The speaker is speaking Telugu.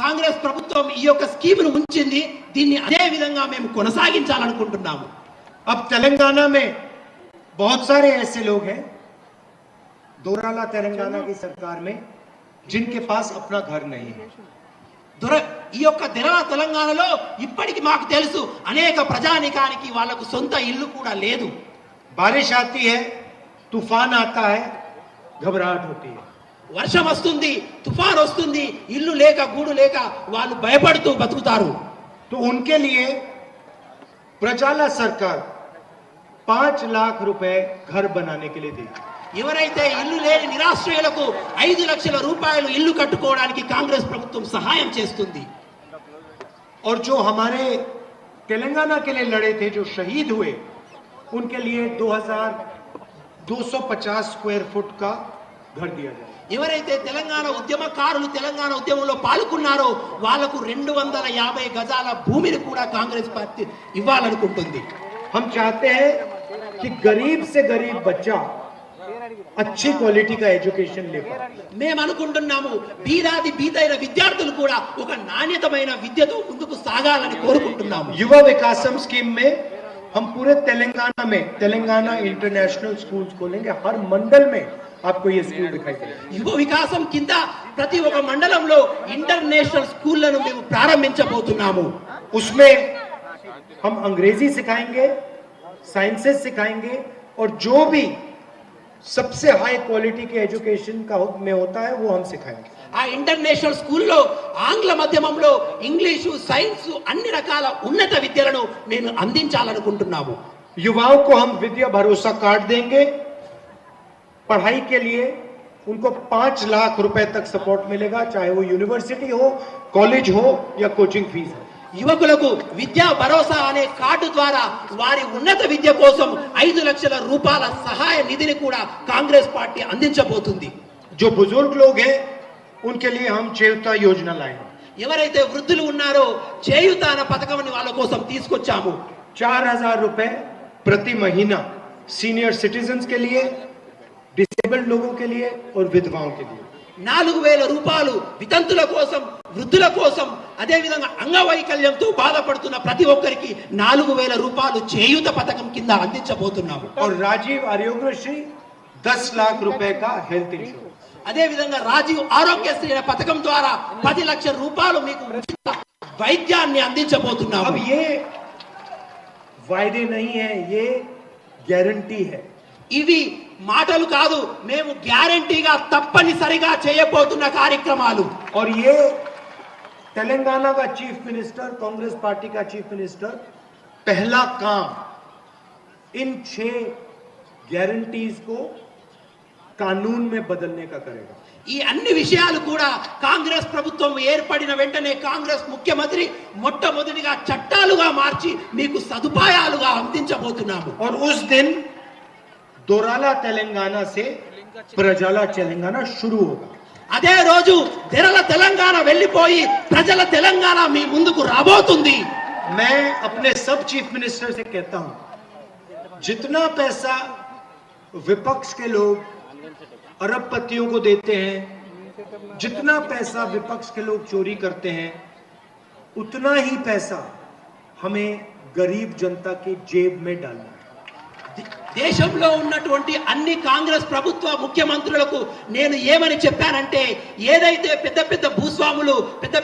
కాంగ్రెస్ ప్రభుత్వం ఈ యొక్క స్కీమును ఉంచింది దీన్ని అదే విధంగా మేము కొనసాగించాలనుకుంటున్నాము अब तेलंगाना में बहुत सारे ऐसे लोग हैं दोराला तेलंगाना की सरकार में जिनके पास अपना घर नहीं है దొర ఈ యొక్క దినల తెలంగాణలో ఇప్పటికి మాకు తెలుసు అనేక ప్రజానికానికి వాళ్ళకు సొంత ఇల్లు కూడా లేదు बारिश आती है तूफान आता है घबराहट होती है వర్షం వస్తుంది తుఫాన్ వస్తుంది ఇల్లు లేక గూడు లేక వాళ్ళు భయపడుతూ బతుకుతారు तो उनके लिए प्रजाला सरकार पांच लाख रुपए घर बनाने के लिए देगी ఎవరైతే ఇల్లు లేని నిరాశ్రయులకు ఐదు లక్షల రూపాయలు ఇల్లు కట్టుకోవడానికి కాంగ్రెస్ ప్రభుత్వం సహాయం చేస్తుంది और जो हमारे तेलंगाना के लिए लड़े थे जो शहीद हुए उनके लिए 2250 स्क्वायर फुट का घर दिया जाए ఎవరైతే తెలంగాణ ఉద్యమకారులు తెలంగాణ ఉద్యమంలో పాల్గొన్నారో వాళ్లకు రెండు వందల యాభై గజాల భూమిని కూడా కాంగ్రెస్ పార్టీ ఇవ్వాలనుకుంటుంది हम चाहते हैं कि गरीब से गरीब बच्चा अच्छी क्वालिटी का एजुकेशन ले पाए మేము అనుకుంటున్నాము బీదాది బీదైన విద్యార్థులు కూడా ఒక నాణ్యతమైన విద్యతో ముందుకు సాగాలని కోరుకుంటున్నాము युवा विकासम स्कीम में हम पूरे तेलंगाना में तेलंगाना इंटरनेशनल स्कूल्स खोलेंगे हर मंडल में आपको ये स्कूल दिखाई देगा యువ వికాసం కింద ప్రతి ఒక్క మండలంలో ఇంటర్నేషనల్ స్కూళ్లను మేము ప్రారంభించబోతున్నాము उसमें हम अंग्रेजी सिखाएंगे साइंसेस सिखाएंगे और जो भी सबसे हाई क्वालिटी के एजुकेशन का हो- में होता है वो हम सिखाएंगे ఆ ఇంటర్నేషనల్ స్కూల్లో ఆంగ్ల మాధ్యమంలో ఇంగ్లీషు సైన్స్ అన్ని రకాల ఉన్నత విద్యలను మేము అందించాలనుకుంటున్నాము युवाओं को हम विद्या भरोसा कार्ड देंगे पढ़ाई के लिए उनको पांच लाख रुपए तक सपोर्ट मिलेगा चाहे वो यूनिवर्सिटी हो कॉलेज हो या कोचिंग फीस हो యువకులకు విద్యా భరోసా అనే కార్డు ద్వారా వారి ఉన్నత విద్య కోసం ఐదు లక్షల రూపాయల సహాయ నిధిని కూడా కాంగ్రెస్ పార్టీ అందించబోతుంది जो बुजुर्ग लोग हैं उनके लिए हम चेवता योजना लाएंगे ఎవరైతే వృద్ధులు ఉన్నారో చేయుత అన్న పథకం వాళ్ళ కోసం తీసుకొచ్చాము चार हजार रुपए प्रति महीना सीनियर सिटीजन्स के लिए डिसेबल्ड लोगों के लिए और विधवाओं के लिए నాలుగు వేల రూపాయలు వితంతుల కోసం వృద్ధుల కోసం అదే విధంగా అంగవైకల్యంతో బాధపడుతున్న ప్రతి ఒక్కరికి నాలుగు వేల రూపాయలు చేయూత పథకం కింద అందించబోతున్నాము और राजीव आरोग्यश्री दस लाख रुपए का हेल्थ इंश्योरेंस అదే విధంగా రాజీవ్ ఆరోగ్యశ్రీ అనే పథకం ద్వారా పది లక్షల రూపాయలు మీకు ఉచిత వైద్యాన్ని అందించబోతున్నాము अब ये वायदे नहीं है ये गारंटी है ఇవి మాటలు కాదు మేము గ్యారంటీగా తప్పనిసరిగా చేయబోతున్న కార్యక్రమాలు और ये तेलंगाना का चीफ मिनिस्टर कांग्रेस पार्टी का चीफ मिनिस्टर पहला काम इन छह गारंटीज को कानून में बदलने का करेगा ఈ అన్ని విషయాలు కూడా కాంగ్రెస్ ప్రభుత్వం ఏర్పడిన వెంటనే కాంగ్రెస్ ముఖ్యమంత్రి మొట్టమొదటిగా చట్టాలుగా మార్చి మీకు సదుపాయాలుగా అందించబోతున్నాము और उस दिन दोराला तेलंगाना से प्रजाला तेलंगाना शुरू होगा అదే రోజు తెరల తెలంగాణ వెళ్ళిపోయి ప్రజల తెలంగాణ మీ ముందుకు రాబోతుంది मैं अपने सब चीफ मिनिस्टर से कहता हूं जितना पैसा विपक्ष के लोग अरबपतियों को देते हैं जितना पैसा विपक्ष के लोग चोरी करते हैं उतना ही पैसा हमें गरीब जनता के जेब में डालना है దే- దేశంలో ఉన్నటువంటి అన్ని కాంగ్రెస్ ప్రభుత్వ ముఖ్యమంత్రులకు నేను ఏమని చెప్పానంటే ఏదైతే పెద్ద పెద్ద భూస్వాములు పెద్ద